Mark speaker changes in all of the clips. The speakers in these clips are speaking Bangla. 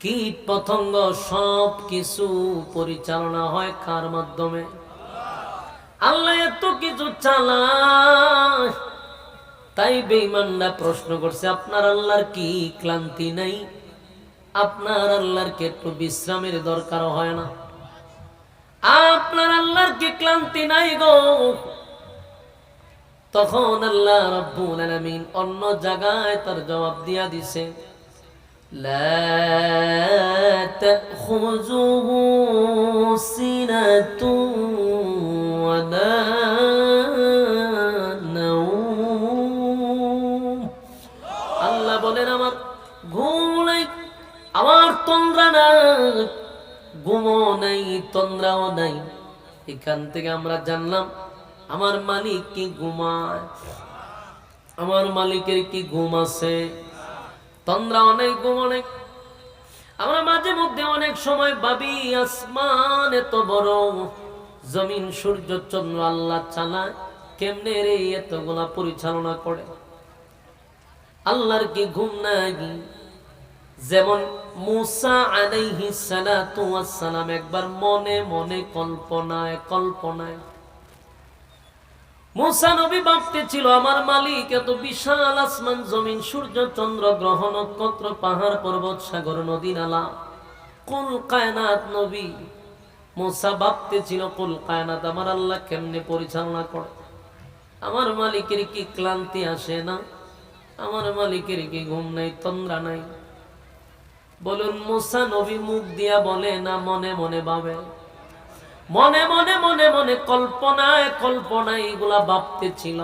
Speaker 1: কীট পতঙ্গ, সব কিছু পরিচালনা হয় কার মাধ্যমে? আল্লাহ এত কিছু চালায়, তাই বেঈমানরা প্রশ্ন করছে, আপনার আল্লাহর কি ক্লান্তি নাই? আপনার আল্লাহর কি একটু বিশ্রামের দরকার হয় না? আপনার আল্লাহর কি ক্লান্তি নাই গো? তখন আল্লাহ রব্বুল আলামিন অন্য জায়গায় তার জবাব দিয়া দিছে। لا تأخذه سنة ولا نوم আল্লাহ বলেন আমার ঘুম নাই আমার তন্দ্রা নাই ঘুমও নাই তন্দ্রাও নাই এখান থেকে আমরা জানলাম আমার মালিক কি ঘুমায় আমার মালিকের কি ঘুম আছে তন্দ্রা অনেক ঘুম অনেক। আমরা মাঝে মধ্যে অনেক সময় ভাবি, আসমান এত বড়, জমিন, সূর্য, চন্দ্র, আল্লাহ চালায় কেমনে রে এতগুলা পরিচালনা করে? আল্লাহর কি ঘুম নাই? যেমন মুসা আলাইহি সালাতু ওয়াসসালাম একবার মনে মনে কল্পনায় কল্পনায় ছিল, আমার মালিক বিশাল জমিন, সূর্য, চন্দ্র নদী, নালা। কুল কায়নাত নবী। ছিল কায়নাত আমার আল্লাহ কেমনে পরিচালনা করে? আমার মালিকের কি ক্লান্তি আসে না? আমার মালিকের কি ঘুম নাই, তন্দ্রা নাই? বলুন, মুসা নবী মুখ দিয়া বলে না, মনে মনে ভাবে। মনে মনে মনে মনে কল্পনায় কল্পনায় এগুলা ভাবতে ছিল।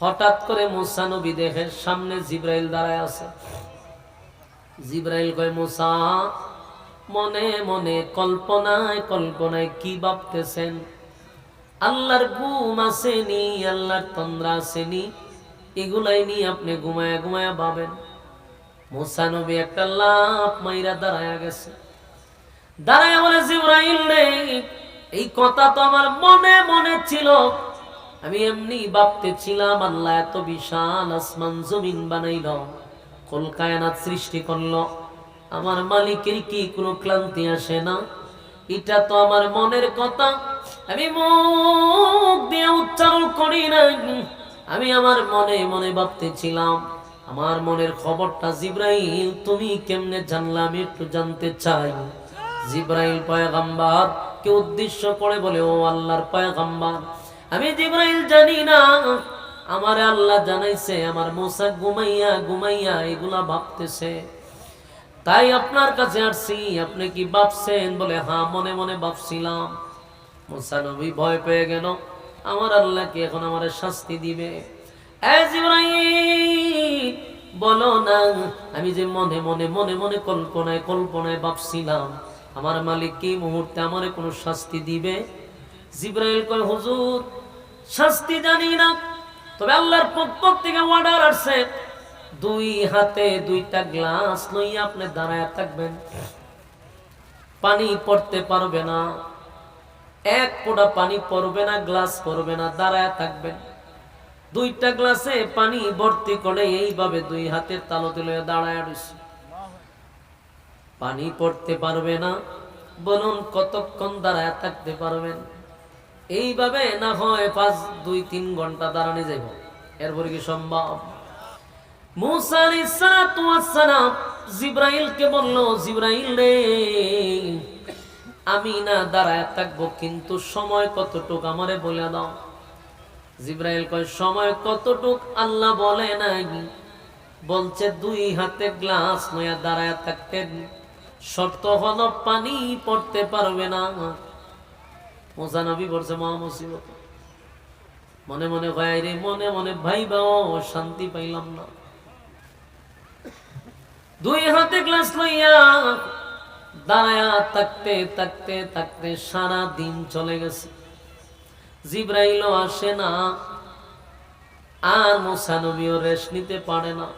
Speaker 1: হঠাৎ করে মুসা নবী দেখে সামনে জিব্রাইল দাঁড়ায় আছে। জিব্রাইল কয়, মুসা, মনে মনে, কল্পনায় কল্পনায় কি ভাবতেছেন? আল্লাহর ঘুম আসেনি, আল্লাহর তন্দ্রা আসেনি। এগুলাই নিয়ে আপনি ঘুমায়া ঘুমায়া ভাবেন। মুসা নবী একটা লাভ মাইরা দাঁড়ায় গেছে। দাঁড়ায় বলে জিব্রাইল রে, এই কথা তো আমার মনে মনে ছিল। আমি এমনি ভাবতে ছিলাম আল্লাহ এত বিশাল আসমান জমিন বানাইল কলকায়নাথ সৃষ্টি করল। আমার মালিকের কি কোনো ক্লান্তি আসে না? এটা তো আমার মনের কথা। আমি মুখ দিয়ে উচ্চারণ করি না আমি আমার মনে মনে ভাবতেছিলাম, আমার মনের খবরটা জিব্রাইল, তুমি কেমনে জানলা? আমি একটু জানতে চাই। জিব্রাইল পয়গাম্বার কে উদ্দেশ্য করে বলে, ও আল্লাহর পয়গাম্বার, আমি জিব্রাইল জানি না। আমার আল্লাহ জানাইছে, আমার মোসা ঘুমাইয়া ঘুমাইয়া এগুলা ভাবতেছে। তাই আপনার কাছে আসছি, আপনি কি ভাবছেন? বলে হ্যাঁ মনে মনে ভাবছিলাম। মোসা নবী ভয় পেয়ে গেল। আমার আল্লাহ কি এখন আমার শাস্তি দিবে? বলো না। আমি যে মনে মনে মনে মনে কল্পনায় কল্পনায় ভাবছিলাম। আমার মালিক কি মুহূর্তে আমার কোনো শাস্তি দিবে? জিব্রাইল কয়, হুজুর, শাস্তি জানি না। তবে আল্লাহর পক্ষ থেকে অর্ডার আসছে। দুই হাতে দুইটা গ্লাস লইয়া আপনি দাঁড়ায় থাকবেন। পানি পড়তে পারবে না। এক ফোঁটা পানি পড়বে না গ্লাস পড়বে না, দাঁড়ায় থাকবেন। দুইটা গ্লাসে পানি ভর্তি করে এইভাবে দুই হাতের তালতে লইয়া দাঁড়ায় রয়েছে পানি পড়তে পারবে না, বলুন কতক্ষণ দাঁড়ায় থাকতে পারবেন? এইভাবে না হয় পাঁচ, দুই, তিন ঘণ্টা দাঁড়ানো যাব এরপরে কি সম্ভব? জিব্রাইলকে বলল, জিব্রাইল রে, আমি না দাঁড়ায় থাকব, কিন্তু সময় কতটুক আমারে বলে দাও? জিব্রাইল কয়, সময় কতটুক আল্লাহ বলে নাই? বলছে, দুই হাতে গ্লাস নয়া দাঁড়ায় থাকতেন। শর্ত হলো পানি পড়তে পারবে না। মোসানবী বলছে, মহা মুসিবত। মনে মনে ভাই রে, মনে মনে ভাই বাও শান্তি পাইলাম না। দুই হাতে গ্লাস লইয়া দাঁড়ায়া থাকতে থাকতে থাকতে সারা দিন চলে গেছে। জিব্রাইলও আসে না, আর মোসানবীও রেস্ট নিতে পারে না।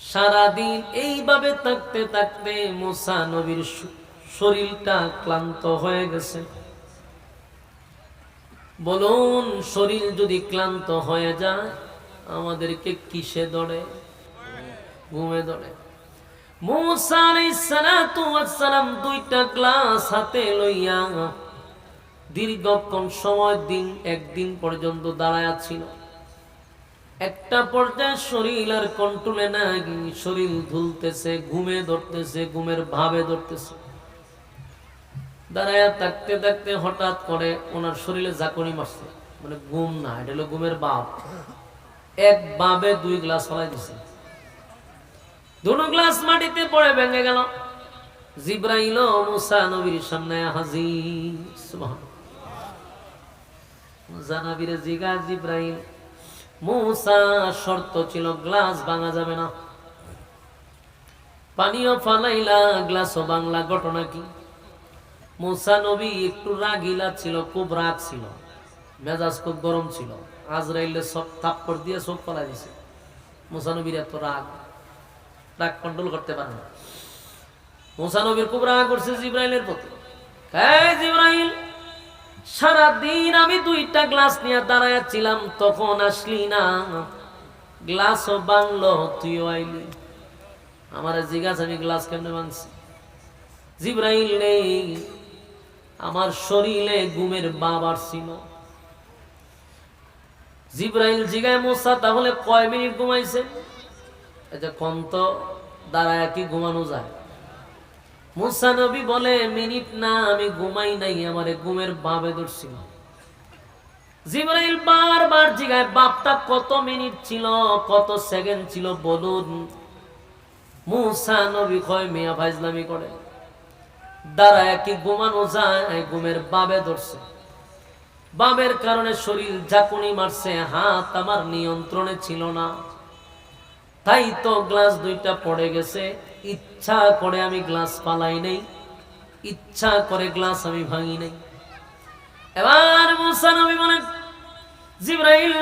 Speaker 1: সারাদিন এইভাবে থাকতে থাকতে মোসা নবীর শরীরটা ক্লান্ত হয়ে গেছে। বলুন, শরীর যদি ক্লান্ত হয়ে যায়, আমাদেরকে কিসে দড়ে? ঘুমে দড়ে। দুইটা গ্লাস হাতে লইয়া দীর্ঘক্ষণ সময় দিন, একদিন পর্যন্ত দাঁড়ায়া ছিল। একটা পর্যায়ে শরীর আর কন্ট্রোলে নাই, শরীর ধুলতেছে, ঘুমে ধরতেছে, ঘুমের ভাবে ধরতেছে। দাঁড়ায়া থাকতে থাকতে হঠাৎ করে ওনার শরীরে জাকনি মারছে। মানে ঘুম না, এটা হলো ঘুমের বাপ এক বাবে দুই গ্লাস ফলাই দিছে। দুটো গ্লাস মাটিতে পড়ে ভেঙে গেল। জিব্রাইল মুসা নবীর সামনে হাজির। সুবহান মুসা নবীর জিগা জিব্রাইল। মুসা শর্ত ছিল, গ্লাস ভাঙা যাবে না। পানিও ফালাইলা, গ্লাসও বাংলা ঘটনা কি? মুসা নবী একটু রাগিলা ছিল, খুব রাগ ছিল। মেজাজ খুব গরম ছিল। আজরাইলে সব থাপ্পড় দিয়ে সব ফলাই দিছে। মুসা এত রাগ। রাগ কন্ট্রোল করতে পারে না। মুসা খুব রাগ করছে জিব্রাইলের প্রতি। এই জিব্রাইল! সারাদিন আমি দুইটা গ্লাস নিয়ে দাঁড়াইয়াছিলাম, তখন আসলি না। গ্লাসও বাংলো তুইও আইলি। আমার জিজ্ঞাসা, আমি গ্লাস কেমনে ভাঙছি? জিব্রাইল নেই। আমার শরীরে ঘুমের বাবার ছিল জিব্রাইল জিগায়, মোসা, তাহলে কয় মিনিট ঘুমাইছে? এটা কন্ত, দাঁড়ায় কি ঘুমানো যায়? মুসা নবী বলে, মিনিট না, আমি ঘুমাই নাই, আমারে ঘুমের বাবে ধরছিল। জিব্রাইল বারবার জিগায়, বাপটা কত মিনিট ছিল, কত সেকেন্ড ছিল, বলুন। মুসা নবী কয়, মিয়া ফাইজলামি করে। দাঁড়ায় কি ঘুমানো যায়, ঘুমের বাবে ধরছে। বাবের কারণে শরীর ঝাঁকুনি মারছে, হাত আমার নিয়ন্ত্রণে ছিল না। তাই তো গ্লাস দুইটা পড়ে গেছে। ইচ্ছা করে আমি গ্লাস পালাই নেই, ইচ্ছা করে গ্লাস আমি ভাঙি নাই। এবার মুসা নবী বলেন, জিব্রাইল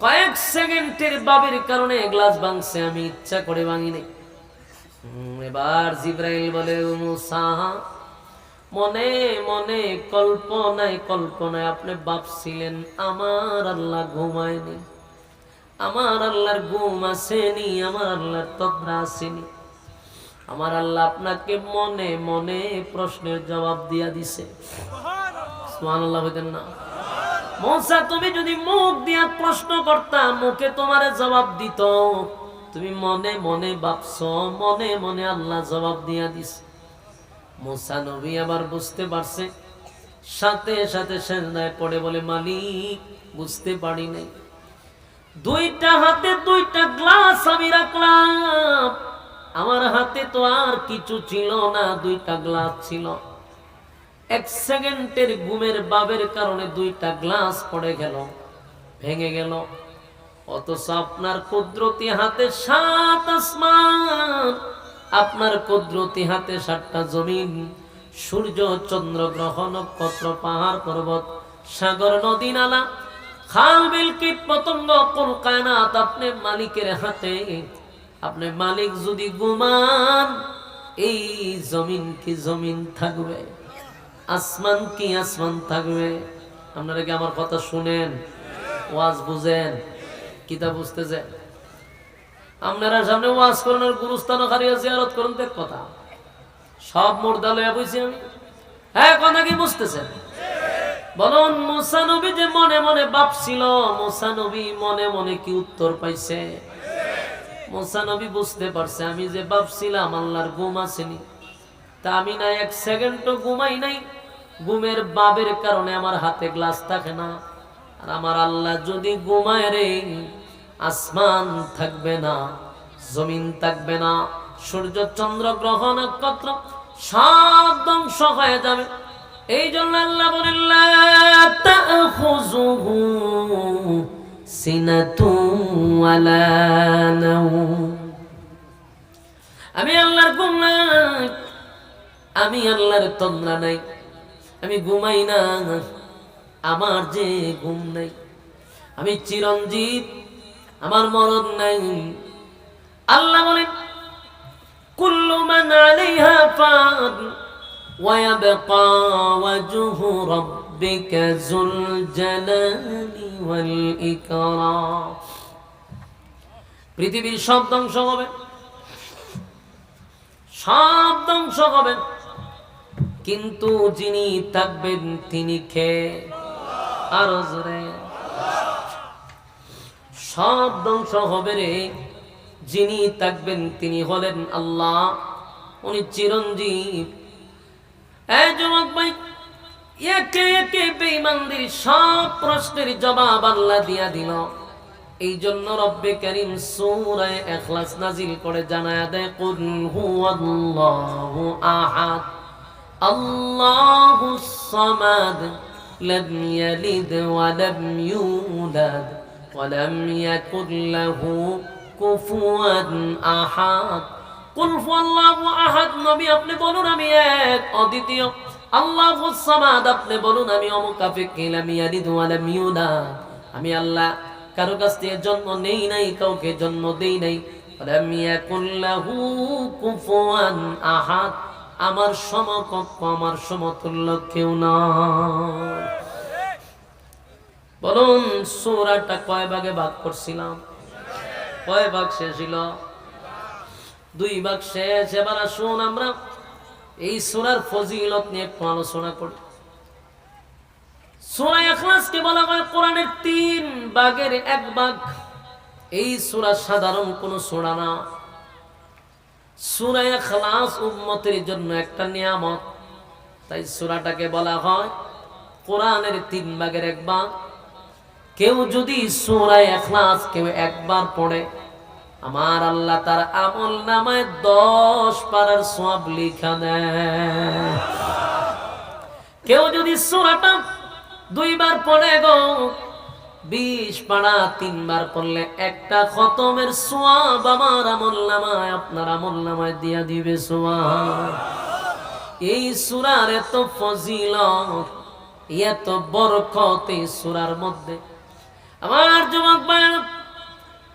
Speaker 1: কয়েক সেকেন্ডের বাবের কারণে গ্লাস ভাঙছে, আমি ইচ্ছা করে ভাঙি নাই। এবার জিব্রাইল বলে, "ও মুসা, মনে মনে কল্পনায় কল্পনায় আপনি ভাবছিলেন, আমার আল্লাহ ঘুমায়নি আমার আল্লাহর ঘুম আসেনি, আমার আল্লাহর তদ্রা আসেনি। আমার আল্লাহ আপনাকে মনে মনে প্রশ্নের জবাব দিয়া দিছে। সুবহানাল্লাহ না। মৌসা, তুমি যদি মুখ দিয়া প্রশ্ন করতা, মুখে তোমারে জবাব দিত। তুমি মনে মনে ভাবছ, মনে মনে আল্লাহ জবাব দিয়া দিছে। মোসা নবী আবার বুঝতে পারছে। সাথে সাথে সেজদায় পড়ে বলে, মালিক, বুঝতে পারি নাই। দুইটা হাতে দুইটা গ্লাস আমি রাখলাম। আমার হাতে তো আর কিছু ছিল না, দুইটা গ্লাস ছিল। এক সেকেন্ডের ঘুমের বাবের কারণে দুইটা গ্লাস পড়ে গেল, ভেঙে গেল। অথচ আপনার কুদরতি হাতে সাত আসমান, আপনার কুদরতি হাতে সাতটা জমিন। সূর্য, চন্দ্র, গ্রহ, নক্ষত্র, পাহাড়, পর্বত, সাগর, নদী, নালা খাল বিল কীট পতঙ্গ কোন কায়নাত আপনি মালিকের হাতে? আপনি মালিক যদি ঘুমান এই জমিন কি জমিন থাকবে? আসমান কি আসমান থাকবে? আপনারা কি আমার কথা শুনেন? ওয়াজ বুঝেন? কিতাব বুঝতেছেন? আপনারা সামনে ওয়াজ করেন আর গুরুস্থান হারিয়ে জিয়ারত করুন, দেখ কথা। সব মোর্দা লইয়া বইছি আমি। হ্যাঁ কথা কি বুঝতেছেন? বলুন মুসানবী যে মনে মনে ভাবছিল মুসানবী মনে মনে কি উত্তর পাইছে? মুসানবী বুঝতে পারছে, আমি যে ভাবছিলাম আল্লাহর ঘুম আসেনি। তা আমি না এক সেকেন্ডও ঘুমাই নাই। ঘুমের বাবের কারণে আমার হাতে গ্লাস থাকে না। আর আমার আল্লাহ যদি ঘুমায় রে, আসমান থাকবে না, জমিন থাকবে না, সূর্য, চন্দ্র, গ্রহ, নক্ষত্র সব ধ্বংস হয়ে যাবে। এই জন্য আল্লাহ বলেন আমি আল্লাহর আমি আল্লাহর তন্দ্রা নাই, আমি ঘুমাই না, আমার যে ঘুম নাই, আমি চিরঞ্জিত আমার মরণ নাই। আল্লাহ বলেন, কুল্লু মান আলাইহা ويبقى وجه ربك ذو الجلال والإكرام পৃথিবীর সব ধ্বংস হবে সব ধ্বংস হবেন কিন্তু যিনি থাকবেন তিনি খেয়ে আরো জোরে সব ধ্বংস হবে রে যিনি থাকবেন তিনি হলেন আল্লাহ উনি চিরঞ্জীব এই যুবক ভাই, একে একে বেঈমানদের সব প্রশ্নের জবাব আল্লাহ দিয়া দিল। এই জন্য রব্বে করিম সূরায়ে ইখলাস করে জানায়া দেয়, কুল হুয়াল্লাহু আহাদ আল্লাহুস সামাদ, লাম ইয়ালিদ ওয়া লাম ইউলাদ, ওয়া লাম ইয়াকুল লাহু কুফুয়ান আপনি বলুন আমি এক, অদ্বিতীয়। আপনি বলুন আমি আমি আল্লাহ কারও কাছ থেকে জন্ম নেই নাই, কাউকে জন্ম দেই নাই। ওয়ালাম আহাদ, আমার সমকক্ষ, আমার সমতুল্য কেউ না বলুন, সূরাটা কয় ভাগে ভাগ করছিলাম? কয় ভাগ শেষ দুই ভাগ শেষ। এবার আসুন আমরা এই সূরার ফজিলত নিয়ে একটু আলোচনা করি। সূরা ইখলাসকে বলা হয় কোরআনের তিন ভাগের এক ভাগ। এই সূরা সাধারণ সূরা না। ইখলাস উম্মতের জন্য একটা নিয়ামত। তাই সূরাটাকে বলা হয় কোরআনের তিন ভাগের এক ভাগ। কেউ যদি সূরা ইখলাস কেউ একবার পড়ে আমার আল্লাহ তার আমল নামায় দশ পারার সব লিখা কেউ যদি সূরাটা দুইবার পড়ে গো, বিশ পাড়া তিনবার পড়লে একটা খতমের সোয়াব আমার আমল নামায়, আপনার আমল নামায় দিয়া দিবে সোয়াব এই সুরার এত ফজিলত, এত বরকত এই সুরার মধ্যে। আমার যুবক ভাইয়েরা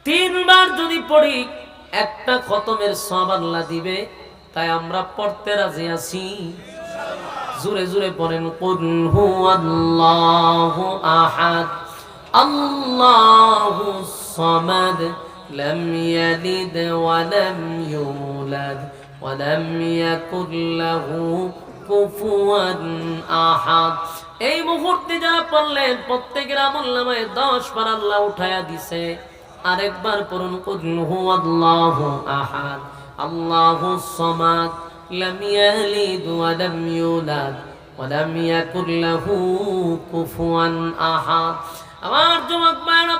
Speaker 1: তিনবার যদি পড়ি, একটা খতমের সব আল্লাহ দিবে, তাই আমরা পড়তে রাজি আছি। জুরে জুরে পড়েন কুল হু আল্লাহু আহাদ, আল্লাহু সামাদ, লাম ইয়ালিদ ওয়া লাম ইউলাদ, ওয়া লাম ইয়াকুল লাহু কুফুয়ান আহাদ। এই মুহূর্তে যারা পড়লেন, প্রত্যেকের আমল নামায় দশ বার আল্লাহ উঠায়া দিছে। আরেকবার পড়ুন কুল হু আল্লাহু আহাদ আল্লাহু সামাদ لم يلد ولم يولد ولم يكن له كفوا احد আমার যুবক ভাইরা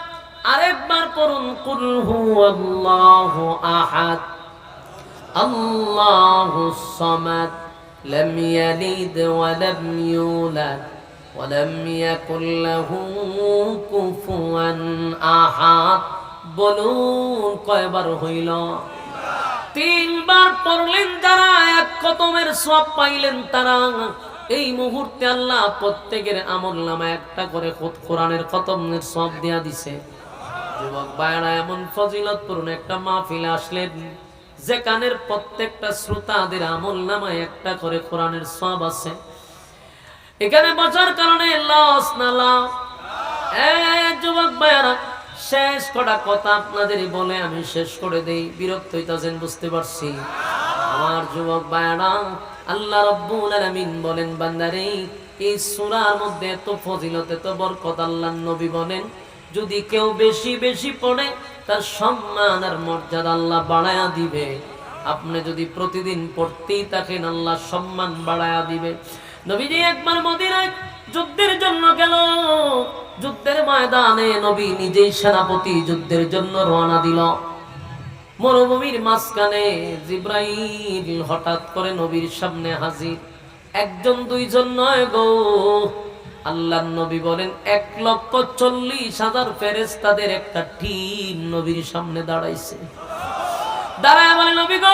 Speaker 1: আরেকবার পড়ুন কুল হু আল্লাহু আহাদ আল্লাহু সামাদ لم يلد ولم يولد ولم يكن له كفوا احد বলুন কয়বার হইল? তিনবার পড়লেন যারা, এক কতমের সব পাইলেন তারা। এই মুহূর্তে আল্লাহ প্রত্যেকের আমল নামা একটা করে কোরআনের খতমের সব দেয়া দিছে। যুবক ভাইরা এমন ফজিলত পূর্ণ একটা মাহফিলে আসলেন, যেখানের প্রত্যেকটা শ্রোতাদের আমল নামায় একটা করে কোরআনের সব আছে। এখানে বসার কারণে লস না লাভ। এ যুবক ভাইয়ারা শেষ কটা কথা আপনাদের বলে আমি শেষ করে দেই। বিরক্ত হইতাছেন, বুঝতে পারছি। আমার যুবক ভাইয়ারা, আল্লাহ রব্বুল আলামিন বলেন, বান্দারে, এই সূরার মধ্যে এত ফজিলত, এত বরকত আল্লাহ নবী বলেন, যদি কেউ বেশি বেশি পড়ে, তার সম্মান আর মর্যাদা আল্লাহ বাড়ায়া দিবে। আপনি যদি প্রতিদিন পড়তেই থাকেন, আল্লাহ সম্মান বাড়ায়া দিবে। নবীজি একবার মদিনায় যুদ্ধের জন্য গেল। যুদ্ধের ময়দানে নবী নিজেই সেনাপতি যুদ্ধের জন্য রওনা দিল। মরুভূমির মাঝখানে জিব্রাইল হঠাৎ করে নবীর সামনে হাজির। একজন, দুইজন নয় গো। আল্লাহ নবী বলেন, এক লক্ষ চল্লিশ হাজার ফেরেস তাদের একটা টিম নবীর সামনে দাঁড়াইছে। দাঁড়ায় বলে, নবী গো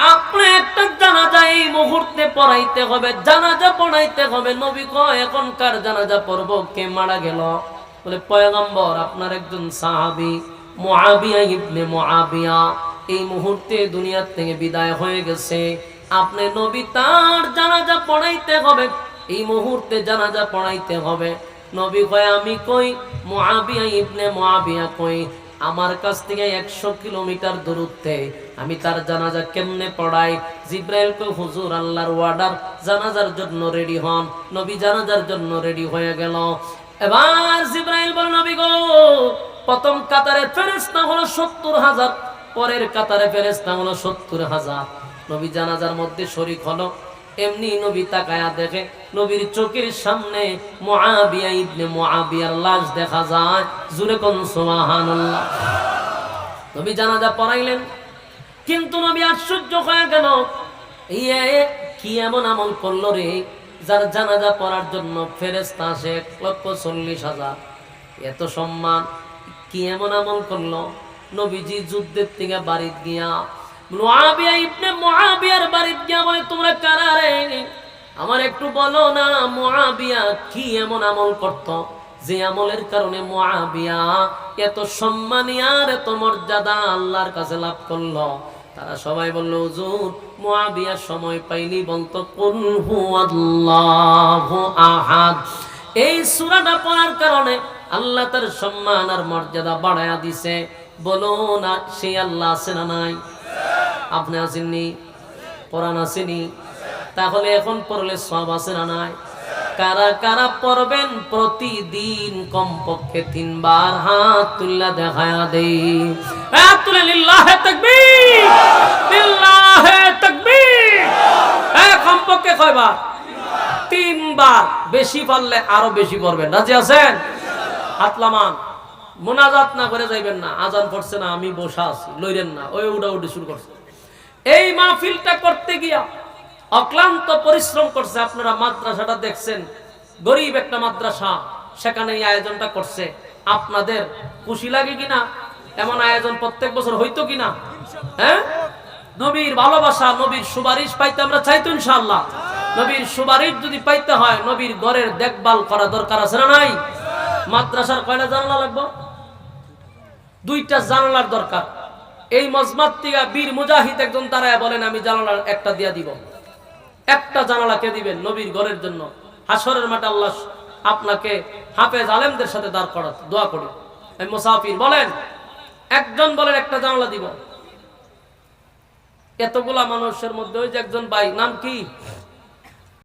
Speaker 1: আপনি একটা জানাজা এই মুহূর্তে পড়াইতে হবে, জানাজা পড়াইতে হবে। নবী কয়, এখনকার জানাজা পড়ব, কে মারা গেল? বলে, পয়গম্বর, আপনার একজন সাহাবী, মুআবিয়া ইবনে মুআবিয়া, এই মুহূর্তে দুনিয়ার থেকে বিদায় হয়ে গেছে। আপনি নবী, তার জানাজা পড়াইতে হবে, এই মুহূর্তে জানাজা পড়াইতে হবে। নবী কয়, আমি কই? মুআবিয়া ইবনে মুআবিয়া কই আমার কাছ থেকে একশো কিলোমিটার দূরত্বে। আমি তার জানাজা কেমনে পড়াই? জিব্রাইলকে হুজুর, আল্লাহর ওয়ার্ডার জানাজার জন্য রেডি হন। নবী জানাজার জন্য রেডি হয়ে গেল। এবার জিব্রাইল বল, নবী গো, প্রথম কাতারে ফেরেস্তা হলো সত্তর হাজার, পরের কাতারে ফেরেস্তা হলো সত্তর হাজার। নবী জানাজার মধ্যে শরিক হলো। এমনি নবী তাকায়া দেখে, নবীর চোখের সামনে মুআবিয়া ইবনে মুআবিয়ার লাশ দেখা যায়। জুরে কোন সুবহানাল্লাহ। নবী জানাজা পড়াইলেন। কিন্তু নবী আশ্চর্য হয়ে গেল। ইয়ে কি এমন আমল করল রে? যার জানাজা পড়ার জন্য ফেরেস্তা আসে এক লক্ষ চল্লিশ হাজার। এত সম্মান, কি এমন আমল করল? নবীজি যুদ্ধের থেকে বাড়িত গিয়া মুআবিয়া ইবনে মুআবিয়ার বাড়িত গিয়া বলে, তোমরা কারা রে? আমার একটু বলো না, মুআবিয়া কি এমন আমল করতো? যে আমলের কারণে মুআবিয়া এত সম্মানী আর এত মর্যাদা আল্লাহর কাছে লাভ করল। তারা সবাই বলল, হুজুর, মুআবিয়া সময় পাইনি বলতো, কুল হুয়াল্লাহু আহাদ। এই সূরাটা পড়ার কারণে আল্লাহ তার সম্মান আর মর্যাদা বাড়ায়া দিছে। বলো না, সেই আল্লাহ আছে না নাই? আপনি আসেননি? পড়ান আসেনি? তাহলে এখন পড়লে সব আছে না নাই? কারা কারা পড়বেন প্রতিদিন কমপক্ষে তিনবার হাত তুল্লা দেখায়া দেই। হ্যাঁ কমপক্ষে কয়বার? তিনবার। বেশি পারলে আরও বেশি পড়বেন। রাজি আছেন? হাতলামান মোনাজাত না করে যাইবেন না, আজান পড়ছে না, আমি বসা আছি, লইরেন না, ওই উডা উডি শুরু করছে। এই মাহফিলটা করতে গিয়া অক্লান্ত পরিশ্রম করছে আপনারা মাদ্রাসাটা দেখছেন, গরিব একটা মাদ্রাসা, সেখানে এই আয়োজনটা করছে। আপনাদের খুশি লাগে কিনা? এমন আয়োজন প্রত্যেক বছর হইতো কিনা? হ্যাঁ? নবীর ভালোবাসা, নবীর সুপারিশ পাইতে আমরা চাইতো ইনশাআল্লাহ। নবীর সুপারিশ যদি পাইতে হয়, নবীর ঘরের দেখভাল করা দরকার আছে না নাই? মাদ্রাসার কয়টা জানলা লাগবে? দুইটা জানালার দরকার। এই মজমাত থেকে বীর মুজাহিদ একজন তারায় বলেন, আমি জানালার একটা দিয়া দিব। একটা জানালা কে দিবেন? নবীর ঘরের জন্য। হাসরের মাঠে আল্লাহ আপনাকে হাফেজ আলেমদের সাথে দাঁড় করা দোয়া করি। মুসাফির বলেন, একজন বলেন, একটা জানালা দিব। এতগুলা মানুষের মধ্যে ওই যে একজন ভাই, নাম কি?